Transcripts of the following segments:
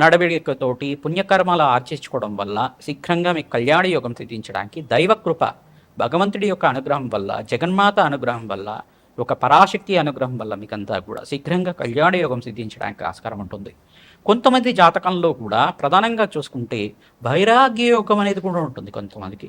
నడవడికతోటి పుణ్యకర్మలు ఆర్చించుకోవడం వల్ల శీఘ్రంగా మీకు కళ్యాణ యోగం సిద్ధించడానికి దైవకృప భగవంతుడి యొక్క అనుగ్రహం వల్ల జగన్మాత అనుగ్రహం వల్ల ఒక పరాశక్తి అనుగ్రహం వల్ల మీకంతా కూడా శీఘ్రంగా కళ్యాణ యోగం సిద్ధించడానికి ఆస్కారం ఉంటుంది. కొంతమంది జాతకంలో కూడా ప్రధానంగా చూసుకుంటే వైరాగ్య యోగం అనేది కూడా ఉంటుంది కొంతమందికి.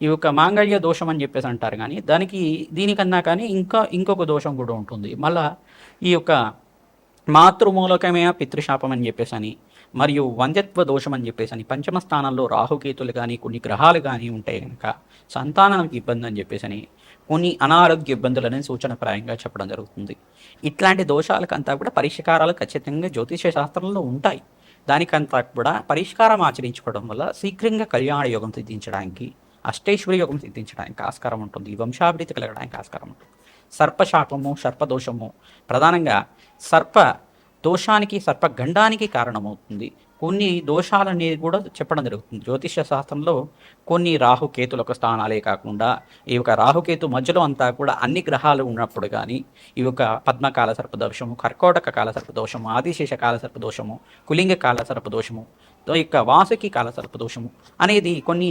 ఈ యొక్క మాంగళ్య దోషం అని చెప్పేసి అంటారు కానీ దానికి దీనికన్నా కానీ ఇంకా ఇంకొక దోషం కూడా ఉంటుంది. మళ్ళా ఈ యొక్క మాతృమూలకమే పితృశాపం అని చెప్పేసి అని మరియు వంద్యత్వ దోషం అని చెప్పేసి అని పంచమ స్థానంలో రాహుకేతులు కానీ కొన్ని గ్రహాలు కానీ ఉంటే కనుక సంతానానికి ఇబ్బంది అని చెప్పేసి అని కొన్ని అనారోగ్య ఇబ్బందులని సూచనప్రాయంగా చెప్పడం జరుగుతుంది. ఇట్లాంటి దోషాలకంతా కూడా పరిష్కారాలు ఖచ్చితంగా జ్యోతిష శాస్త్రంలో ఉంటాయి. దానికంతా కూడా పరిష్కారం ఆచరించుకోవడం వల్ల శీఘ్రంగా కళ్యాణ యోగం సిద్ధించడానికి అష్టైశ్వర్య యోగం సిద్ధించడానికి ఆస్కారం ఉంటుంది. వంశాభివృద్ధి కలగడానికి ఆస్కారం ఉంటుంది. సర్పశాపము సర్పదోషము ప్రధానంగా సర్ప దోషానికి సర్పగండానికి కారణమవుతుంది. కొన్ని దోషాలనేది కూడా చెప్పడం జరుగుతుంది. జ్యోతిష శాస్త్రంలో కొన్ని రాహుకేతుల యొక్క స్థానాలే కాకుండా ఈ యొక్క రాహుకేతు మధ్యలో అంతా కూడా అన్ని గ్రహాలు ఉన్నప్పుడు కానీ ఈ యొక్క పద్మకాల సర్పదోషము కర్కోటక కాల సర్పదోషము ఆదిశేష కాల సర్పదోషము కులింగ కాల సర్పదోషము యొక్క వాసుకి కాల సర్పదోషము అనేది కొన్ని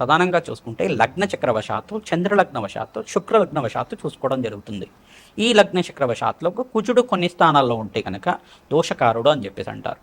ప్రధానంగా చూసుకుంటే లగ్న చక్రవశాత్తు చంద్రలగ్నవశాత్తు శుక్రలగ్నవశాత్తు చూసుకోవడం జరుగుతుంది. ఈ లగ్న చక్రవశాత్తులో కుజుడు కొన్ని స్థానాల్లో ఉంటే కనుక దోషకారుడు అని చెప్పేసి అంటారు.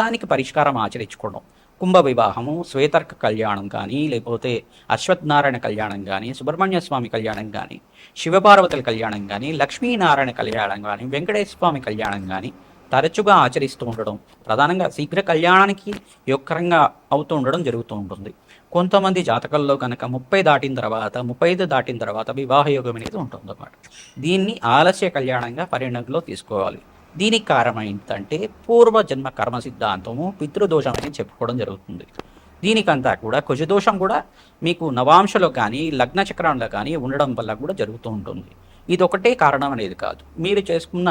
దానికి పరిష్కారం ఆచరించుకోవడం. కుంభ వివాహము శ్వేతర్క కళ్యాణం కానీ లేకపోతే అశ్వత్థనారాయణ కళ్యాణం కానీ సుబ్రహ్మణ్య స్వామి కళ్యాణం కానీ శివపార్వతుల కళ్యాణం కానీ లక్ష్మీనారాయణ కళ్యాణం కానీ వెంకటేశ్వర స్వామి కళ్యాణం కానీ తరచుగా ఆచరిస్తూ ఉండడం ప్రధానంగా శీఘ్ర కళ్యాణానికి యొక్కరంగా అవుతూ ఉండడం జరుగుతూ ఉంటుంది. కొంతమంది జాతకాల్లో కనుక ముప్పై దాటిన తర్వాత ముప్పై ఐదు దాటిన తర్వాత వివాహ యోగం అనేది ఉంటుంది అన్నమాట దీన్ని ఆలస్య కళ్యాణంగా పరిగణనలో తీసుకోవాలి. దీనికి కారణం ఏంటంటే పూర్వజన్మ కర్మ సిద్ధాంతము పితృదోషం అని చెప్పుకోవడం జరుగుతుంది. దీనికంతా కూడా కుజదోషం కూడా మీకు నవాంశలో కానీ లగ్న చక్రంలో కానీ ఉండడం వల్ల కూడా జరుగుతూ ఉంటుంది. ఇది ఒకటే కారణం అనేది కాదు. మీరు చేసుకున్న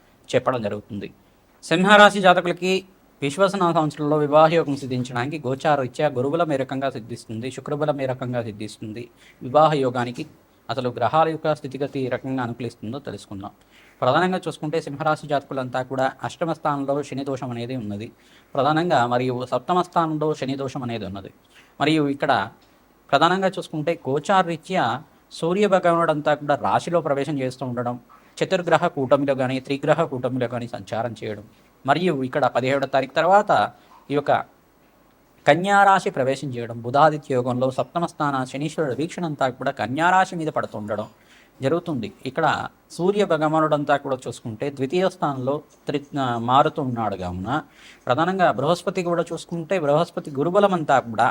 చెప్పడం జరుగుతుంది. సింహరాశి జాతకులకి విశ్వసన సంవత్సరంలో వివాహ యోగం సిద్ధించడానికి గోచార రీత్యా గురువుల మేరకంగా సిద్ధిస్తుంది? శుక్రబల మేరకంగా సిద్ధిస్తుంది? వివాహ యోగానికి అసలు గ్రహాల యొక్క స్థితిగతి ఏ రకంగా అనుకూలిస్తుందో తెలుసుకుందాం. ప్రధానంగా చూసుకుంటే సింహరాశి జాతకులంతా కూడా అష్టమ స్థానంలో శని దోషం అనేది ఉన్నది. ప్రధానంగా మరియు సప్తమ స్థానంలో శని దోషం అనేది ఉన్నది. మరియు ఇక్కడ ప్రధానంగా చూసుకుంటే గోచారీత్యా సూర్య భగవానుడు అంతా కూడా రాశిలో ప్రవేశం చేస్తూ ఉండడం చతుర్గ్రహ కూటమిలో కానీ త్రిగ్రహ కూటమిలో కానీ సంచారం చేయడం. మరియు ఇక్కడ పదిహేడో తారీఖు తర్వాత ఈ యొక్క కన్యారాశి ప్రవేశం చేయడం బుధాదిత్య యోగంలో సప్తమ స్థాన శనీశ్వరుడు వీక్షణ అంతా కూడా కన్యారాశి మీద పడుతుండడం జరుగుతుంది. ఇక్కడ సూర్య భగవానుడంతా కూడా చూసుకుంటే ద్వితీయ స్థానంలో త్రి మారుతూ ఉన్నాడు కావున ప్రధానంగా బృహస్పతి కూడా చూసుకుంటే బృహస్పతి గురుబలం అంతా కూడా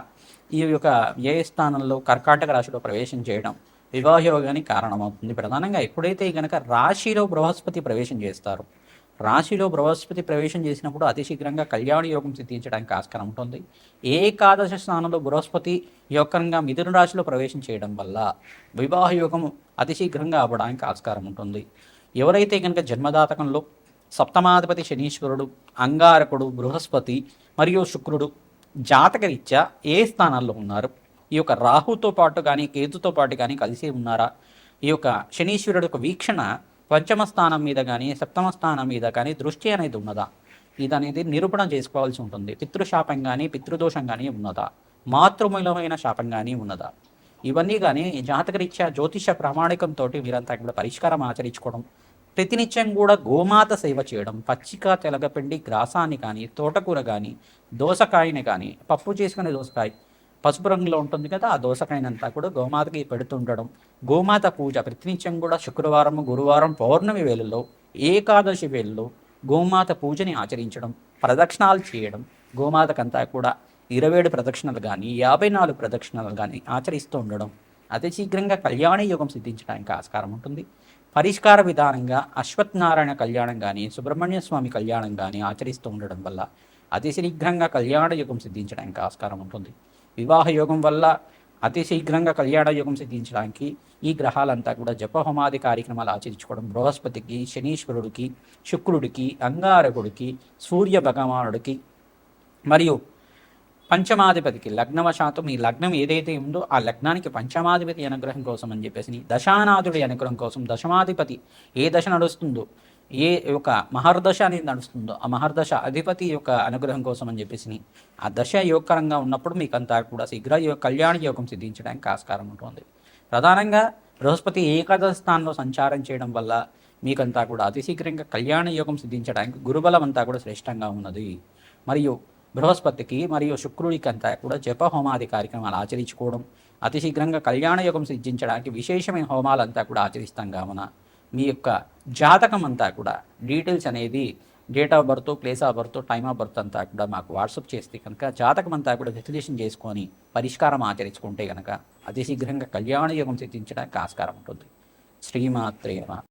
ఈ యొక్క ఏ స్థానంలో కర్కాటక రాశిలో ప్రవేశం చేయడం వివాహ యోగానికి కారణమవుతుంది. ప్రధానంగా ఎప్పుడైతే కనుక రాశిలో బృహస్పతి ప్రవేశం చేస్తారు రాశిలో బృహస్పతి ప్రవేశం చేసినప్పుడు అతి శీఘ్రంగా కళ్యాణ యోగం సిద్ధించడానికి ఆస్కారం ఉంటుంది. ఏకాదశ స్థానంలో బృహస్పతి యోగంగా మిథున రాశిలో ప్రవేశం చేయడం వల్ల వివాహ యోగం అతి శీఘ్రంగా అవ్వడానికి ఆస్కారం ఉంటుంది. ఎవరైతే కనుక జన్మదాతకంలో సప్తమాధిపతి శనీశ్వరుడు అంగారకుడు బృహస్పతి మరియు శుక్రుడు జాతకరీత్యా ఏ స్థానాల్లో ఉన్నారు? ఈ యొక్క రాహుతో పాటు కానీ కేతుతో పాటు కానీ కలిసి ఉన్నారా? ఈ యొక్క శనీశ్వరుడు యొక్క వీక్షణ పంచమ స్థానం మీద కానీ సప్తమ స్థానం మీద కానీ దృష్టి అనేది ఉన్నదా? ఇది అనేది నిరూపణ చేసుకోవాల్సి ఉంటుంది. పితృశాపం కానీ పితృదోషం కానీ ఉన్నదా? మాతృమూలమైన శాపం కానీ ఉన్నదా? ఇవన్నీ కానీ జాతకరీత్యా జ్యోతిష ప్రామాణికంతో వీరంతా కూడా పరిష్కారం ఆచరించుకోవడం ప్రతినిత్యం కూడా గోమాత సేవ చేయడం పచ్చిక తెలగపిండి గ్రాసాన్ని కానీ తోటకూర కానీ దోసకాయని కానీ పప్పు చేసుకునే దోసకాయ పసుపు రంగులో ఉంటుంది కదా ఆ దోసకాయనంతా కూడా గోమాతకి పెడుతుండడం. గోమాత పూజ ప్రతినిత్యం కూడా శుక్రవారం గురువారం పౌర్ణమి వేళల్లో ఏకాదశి వేళల్లో గోమాత పూజని ఆచరించడం ప్రదక్షిణాలు చేయడం గోమాతకంతా కూడా ఇరవై ఏడు ప్రదక్షిణలు కానీ యాభై నాలుగు ప్రదక్షిణలు కానీ ఆచరిస్తూ ఉండడం. అతి శీఘ్రంగా కళ్యాణ యోగం సిద్ధించడానికి ఆస్కారం ఉంటుంది. పరిష్కార విధానంగా అశ్వత్నారాయణ కళ్యాణం కానీ సుబ్రహ్మణ్య స్వామి కళ్యాణం కానీ ఆచరిస్తూ ఉండడం వల్ల అతి శీఘ్రంగా కళ్యాణ యుగం సిద్ధించడానికి ఆస్కారం ఉంటుంది. వివాహ యోగం వల్ల అతి శీఘ్రంగా కళ్యాణ యోగం సిద్ధించడానికి ఈ గ్రహాలంతా కూడా జపహోమాది కార్యక్రమాలు ఆచరించుకోవడం బృహస్పతికి శనీశ్వరుడికి శుక్రుడికి అంగారకుడికి సూర్య భగవానుడికి మరియు పంచమాధిపతికి లగ్నవశాతం ఈ లగ్నం ఏదైతే ఉందో ఆ లగ్నానికి పంచమాధిపతి అనుగ్రహం కోసం అని చెప్పేసి దశానాథుడి అనుగ్రహం కోసం దశమాధిపతి ఏ దశ నడుస్తుందో ఏ యొక్క మహర్దశ అనేది నడుస్తుందో ఆ మహర్దశ అధిపతి యొక్క అనుగ్రహం కోసం అని చెప్పేసి ఆ దశ యోగకరంగా ఉన్నప్పుడు మీకు అంతా కూడా శీఘ్ర కళ్యాణ యోగం సిద్ధించడానికి ఆస్కారం ఉంటుంది. ప్రధానంగా బృహస్పతి ఏకాదశ స్థానంలో సంచారం చేయడం వల్ల మీకంతా కూడా అతి శీఘ్రంగా కళ్యాణ యోగం సిద్ధించడానికి గురుబలం అంతా కూడా శ్రేష్టంగా ఉన్నది. మరియు బృహస్పతికి మరియు శుక్రుడికి అంతా కూడా జప హోమాది కార్యక్రమాలు ఆచరించుకోవడం అతి శీఘ్రంగా కళ్యాణ యోగం సిద్ధించడానికి విశేషమైన హోమాలంతా కూడా ఆచరిస్తాం కావున. మీ యొక్క జాతకం అంతా కూడా డీటెయిల్స్ అనేది date of birth place of birth time of birth అంతా కూడా మాకు వాట్సాప్ చేస్తే కనుక జాతకం అంతా కూడా విశ్లేషణ చేసుకొని పరిష్కారం ఆచరించుకుంటే కనుక అతి శీఘ్రంగా కళ్యాణ యోగం సిద్ధించడానికి ఆస్కారం ఉంటుంది. శ్రీమాత్రేమ